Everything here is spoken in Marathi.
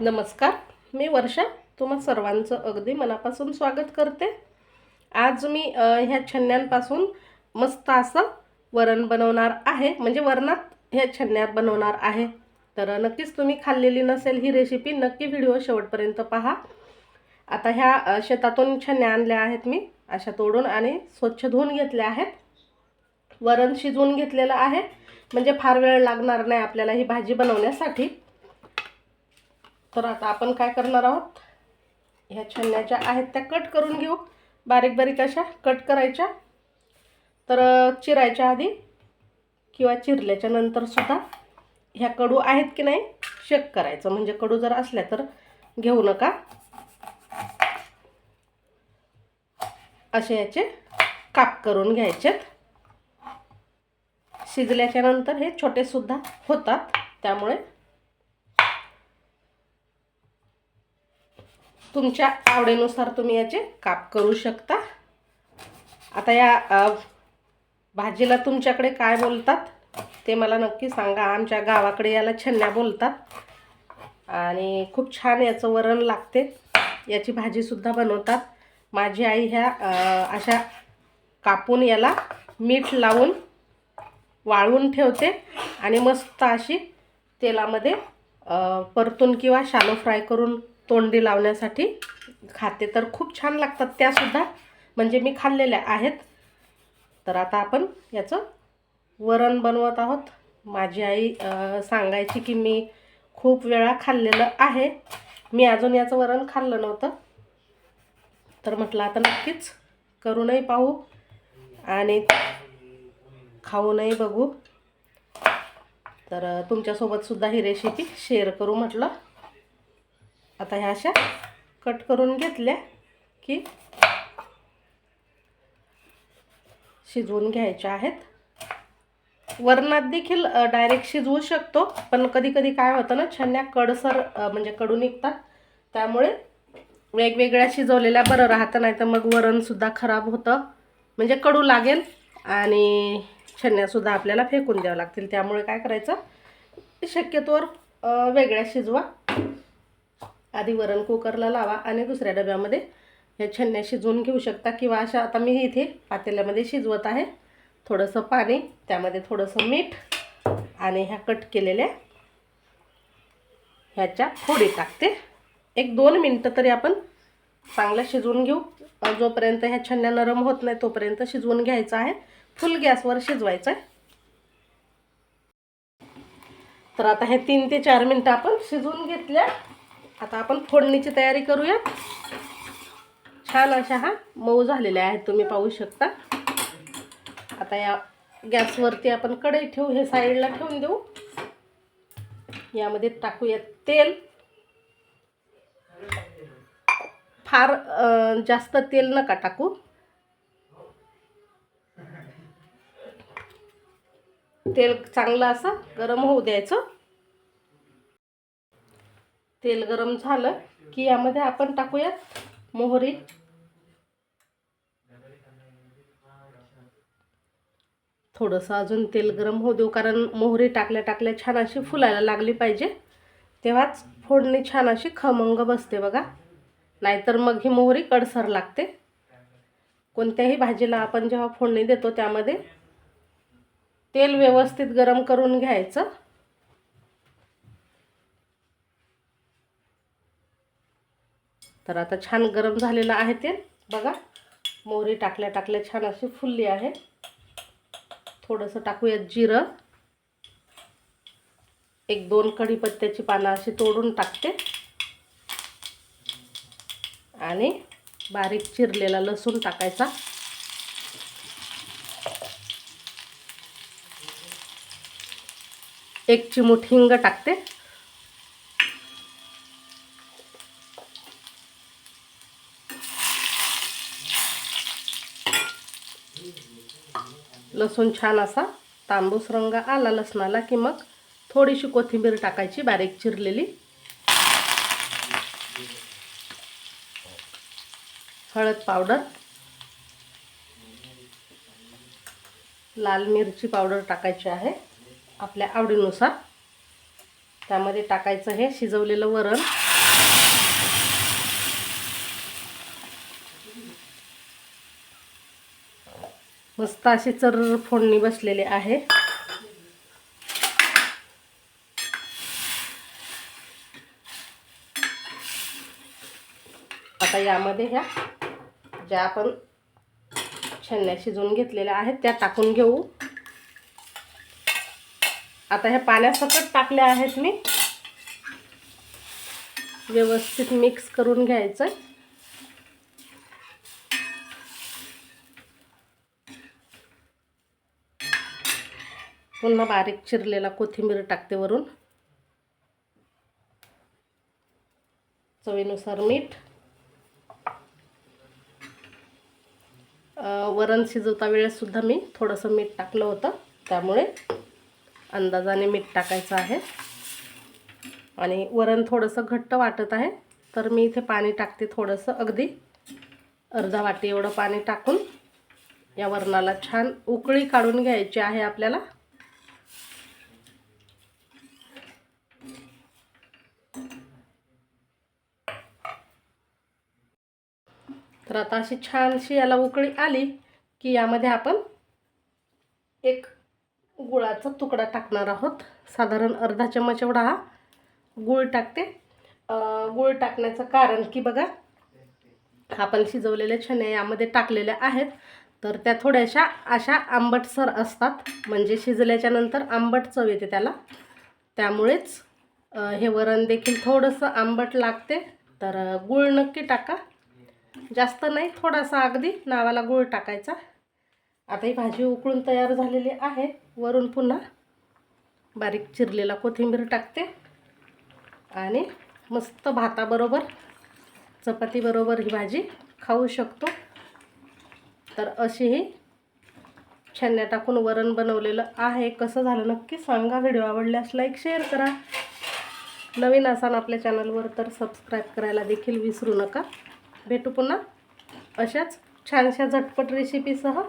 नमस्कार मी वर्षा. तुम्हा सर्वांचं अगदी मनापासून स्वागत करते. आज मी ह्या छन्न्यांपासून मस्त असं वरण बनवणार आहे. म्हणजे वरणात ह्या छन्न्या बनवणार आहे. तर नक्कीच तुम्ही खाल्लेली नसेल ही रेसिपी नक्की व्हिडिओ शेवटपर्यंत पहा. आता ह्या शेतातून छन्न्या आणल्या आहेत मी. अशा तोडून आणि स्वच्छ धुवून घेतल्या आहेत. वरण शिजवून घेतलेलं आहे. म्हणजे फार वेळ लागणार नाही आपल्याला ही भाजी बनवण्यासाठी. तर आता आपण काय करणार आहोत? ह्या छन्न्या आहेत त्या कट करून घेऊ. बारीक बारीक अशा कट करायच्या. तर चिरायच्या आधी किंवा चिरल्याच्या नंतर सुद्धा ह्या कडू आहेत की नाही चेक करायचं. म्हणजे कडू जर असल्या तर घेऊ नका. असे याचे काप करून घ्यायचेत शिजल्याच्या नंतर हे छोटे सुद्धा होतात. त्यामुळे तुमच्या आवडीनुसार तुम्ही याचे काप करू शकता. आता या भाजीला तुमच्याकडे काय बोलतात ते मला नक्की सांगा. आमच्या गावाकडे याला छन्न्या बोलतात. आणि खूप छान याचं वरण लागते. याची भाजीसुद्धा बनवतात. माझी आई ह्या अशा कापून याला मीठ लावून वाळवून ठेवते. आणि मस्त अशी तेलामध्ये परतून किंवा शालो फ्राय करून तोंडी लावण्यासाठी. खाते तर खूप छान लागतात त्यासुद्धा. म्हणजे मी खाल्लेल्या आहेत. तर आता आपण याचं वरण बनवत आहोत. माझी आई सांगायची की मी खूप वेळा खाल्लेलं आहे. मी अजून याचं वरण खाल्लं नव्हतं. तर म्हटलं आता नक्कीच करूनही पाहू आणि खाऊनही बघू. तर तुमच्यासोबतसुद्धा ही रेसिपी शेअर करू म्हटलं. आता ह्या अशा कट करून घेतल्या की शिजवून घ्यायच्या आहेत. वरणात देखील डायरेक्ट शिजवू शकतो पण कधी कधी काय होतं ना छन्या कडसर म्हणजे कडू निघतात. त्यामुळे वेगवेगळ्या शिजवलेल्या बरं राहतं नाही तर मग वरणसुद्धा खराब होतं. म्हणजे कडू लागेल आणि छन्यासुद्धा आपल्याला फेकून द्यावं लागतील. त्यामुळे काय करायचं शक्यतोवर वेगळ्या शिजवा. आधी वरण कुकरला लावा आणि दुसऱ्या डब्यामध्ये ह्या छन्न्या शिजवून घेऊ शकता किंवा अशा आता मी इथे पातेल्यामध्ये शिजवत आहे. थोडंसं पाणी त्यामध्ये थोडंसं मीठ आणि ह्या कट केलेल्या ह्याच्या फोडी टाकते. एक दोन मिनटं तरी आपण चांगलं शिजवून घेऊ. जोपर्यंत ह्या छन्न्या नरम होत नाही तोपर्यंत शिजवून घ्यायचं आहे. फुल गॅसवर शिजवायचं आहे. तर आता हे तीन ते चार मिनटं आपण शिजवून घेतल्या. आता आपण फोडणीची तयारी करूया छान अशा हा मऊ झालेल्या आहेत तुम्ही पाहू शकता. आता या गॅसवरती आपण कढई ठेवू हे साईडला ठेवून देऊ. यामध्ये टाकूया तेल. फार जास्त तेल नका टाकू. तेल चांगलं असं गरम होऊ द्यायचं. तेल गरम झालं की यामध्ये आपण टाकूयात मोहरी. थोडंसं अजून तेल गरम होऊ देऊ कारण मोहरी टाकल्या टाकल्या छान अशी फुलायला लागली पाहिजे. तेव्हाच फोडणी छान अशी खमंग बसते बघा. नाहीतर मग ही मोहरी कडसर लागते. कोणत्याही भाजीला आपण जेव्हा फोडणी देतो त्यामध्ये तेल व्यवस्थित गरम करून घ्यायचं. तर आता छान गरम झालेलं आहे ते. बघा मोहरी टाकल्या टाकल्या छान अशी फुलली आहे. थोडंसं टाकूयात जिरं. एक दोन कढीपत्त्याची पानं अशी तोडून टाकते. आणि बारीक चिरलेला लसूण टाकायचा. एक चिमूट हिंग टाकते. लसूण छान असा तांबूस रंग आला लसणाला की मग थोडीशी कोथिंबीर टाकायची बारीक चिरलेली. हळद पावडर. लाल मिरची पावडर टाकायची आहे आपल्या आवडीनुसार. त्यामध्ये टाकायचं हे शिजवलेलं वरण. मस्त अशी चर फोडणी बसलेली आहे. आता यामध्ये ह्या ज्या आपण छन्या शिजवून घेतलेल्या आहेत त्या टाकून घेऊ. आता ह्या पाण्यासकट टाकल्या आहेत मी. व्यवस्थित मिक्स करून घ्यायचं पुन्हा बारीक चिरलेला कोथिंबीर टाकते वरून. चवीनुसार मीठ. वरण शिजवता वेळेससुद्धा मी थोडंसं मीठ टाकलं होतं. त्यामुळे अंदाजाने मीठ टाकायचं आहे. आणि वरण थोडंसं घट्ट वाटत आहे तर मी इथे पाणी टाकते थोडंसं. अगदी अर्धा वाटी एवढं पाणी टाकून या वरणाला छान उकळी काढून घ्यायची आहे आपल्याला. तर आता अशी छानशी याला उकळी आली की यामध्ये आपण एक गुळाचा तुकडा टाकणार आहोत. साधारण अर्धा चमच एवढा हा गूळ टाकते. गूळ टाकण्याचं कारण की बघा आपण शिजवलेल्या छणे यामध्ये टाकलेल्या आहेत. तर त्या थोड्याशा अशा आंबटसर असतात. म्हणजे शिजल्याच्या नंतर आंबट चव येते त्याला. त्यामुळेच हे वरण देखील थोडंसं आंबट लागते. तर गूळ नक्की टाका. जास्त नाही थोडासा अगदी नावाला गूळ टाकायचा. आता ही भाजी उकळून तयार झालेली आहे. वरून पुन्हा बारीक चिरलेला कोथिंबीर टाकते. आणि मस्त भाताबरोबर चपातीबरोबर ही भाजी खाऊ शकतो. तर अशी ही छान्या टाकून वरण बनवलेलं आहे. कसं झालं नक्की सांगा. व्हिडिओ आवडल्यास लाईक शेअर करा. नवीन असाल आपल्या चॅनलवर तर सबस्क्राईब करायला देखील विसरू नका. भेटू पुन्हा अशाच छानशा झटपट रेसिपीसह